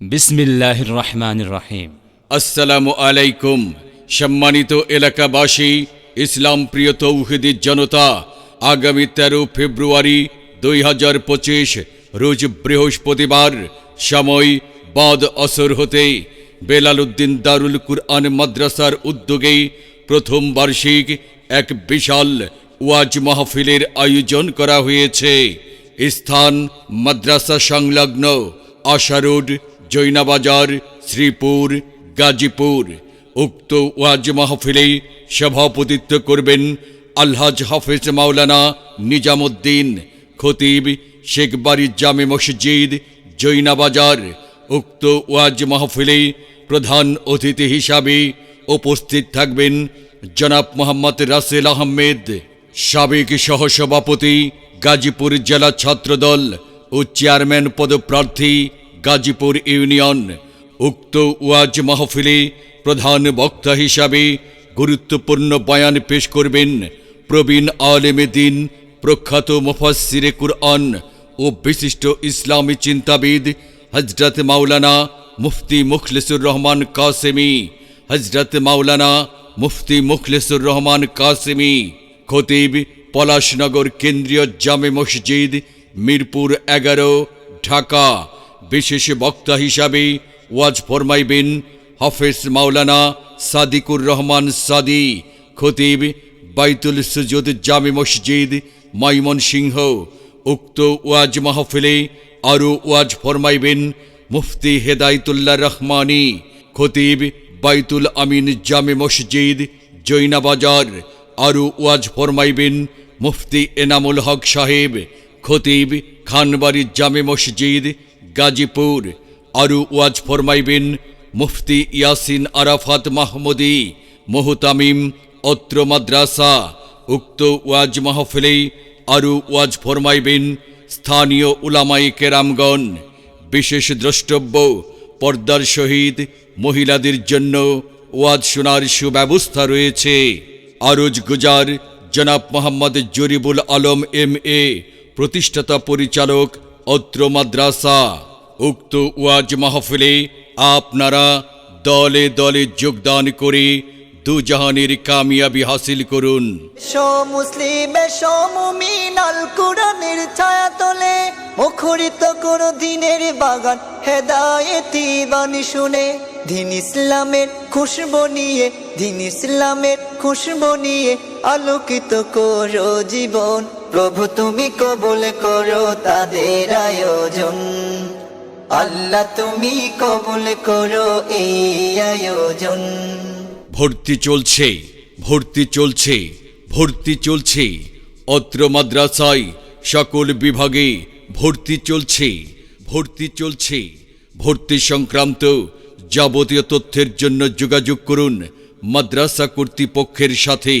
বিসমিল্লাহির রহমানির রহিম। আসসালামু আলাইকুম, সম্মানিত এলাকাবাসী, ইসলাম প্রিয় তৌহিদি জনতা, আগামী তেরো ফেব্রুয়ারি দুই হাজার পঁচিশ, রোজ বৃহস্পতিবার, সময় বাদ আসর হতে বেলাল উদ্দিন দারুল কুরআন মাদ্রাসার উদ্যোগে প্রথম বার্ষিক এক বিশাল ওয়াজ মাহফিলের আয়োজন করা হয়েছে। স্থান মাদ্রাসা সংলগ্ন আশা রোড জৈনাবাজার, শ্রীপুর, গাজীপুর। উক্ত ওয়াজ মাহফিলে সভাপতিত্ব করবেন আলহাজ হাফেজ মাওলানা নিজামুদ্দিন, খতিব শেখবাড়ি জামে মসজিদ, জৈনাবাজার। উক্ত ওয়াজ মাহফিলে প্রধান অতিথি হিসাবে উপস্থিত থাকবেন জনাব মোহাম্মদ রাসেল আহমেদ, সাবেক সহসভাপতি গাজীপুর জেলা ছাত্রদল ও চেয়ারম্যান পদপ্রার্থী গাজীপুর ইউনিয়ন, উক্ত ওয়াজ মাহফিলে প্রধান বক্তা হিসাবে গুরুত্বপূর্ণ বয়ান পেশ করবেন প্রবীণ আলেমে দিন, প্রখ্যাত মুফাসসিরে কুরআন ও বিশিষ্ট ইসলামী চিন্তাবিদ হজরত মাওলানা মুফতি মুখলিসুর রহমান কাসেমি হজরত মাওলানা মুফতি মুখলিসুর রহমান কাসেমি, খতিব পলাশনগর কেন্দ্রীয় জামে মসজিদ মিরপুর এগারো, ঢাকা। বিশেষ বক্তা হিসাবে ওয়াজ ফরমাইবেন হাফেজ মাওলানা সাদিকুর রহমান সাদি, খতিব বাইতুল সুজুদ জামে মসজিদ মাইমন সিংহ। উক্ত ওয়াজ মাহফিলে আরও ওয়াজ ফরমাইবেন মুফতি হেদায়তুল্লাহ রহমানি, খতিব বাইতুল আমিন জামে মসজিদ জৈনাবাজার আরও ওয়াজ ফরমাইবেন মুফতি এনামুল হক সাহেব, খতিব খানবাড়ি জামে মসজিদ গাজীপুর, আরু ওয়াজ ফরমাইবেন মুফতি ইয়াসিন আরাফাত মাহমুদি, মোহতামিম, অত্র মাদ্রাসা, উক্ত ওয়াজ মাহফিলে আরও ওয়াজ ফরমাইবেন স্থানীয় উলামাই কেরামগণ, বিশেষ দ্রষ্টব্য, পর্দার সহিত মহিলাদের জন্য ওয়াজ শোনার সুব্যবস্থা রয়েছে। আরজ গুজার জনাব মোহাম্মদ জরিবুল আলম এম এ, প্রতিষ্ঠাতা পরিচালক অত্র মাদ্রাসা, উক্ত ওয়াজ মাহফিলে আপনারা দলে দলে যোগদান করে দুজাহানের কামিয়াবি হাসিল করুন। কোরআনের ছায়া তলে মুখরিত করো দিনের বাগান, হেদায়েতি বাণী শুনে। দিন ইসলামের খুশবু নিয়ে, দিন ইসলামের খুশবু নিয়ে আলোকিত করো জীবন। প্রভু তুমি কবুল করো তাদের আয়োজন। আল্লাহ তুমি কবুল করো এই আয়োজন। ভর্তি চলছে ভর্তি চলছে ভর্তি চলছে। অত্র মাদ্রাসায় সকল বিভাগে ভর্তি চলছে ভর্তি চলছে। ভর্তি সংক্রান্ত যাবতীয় তথ্যের জন্য যোগাযোগ করুন মাদ্রাসা কর্তৃপক্ষের সাথে।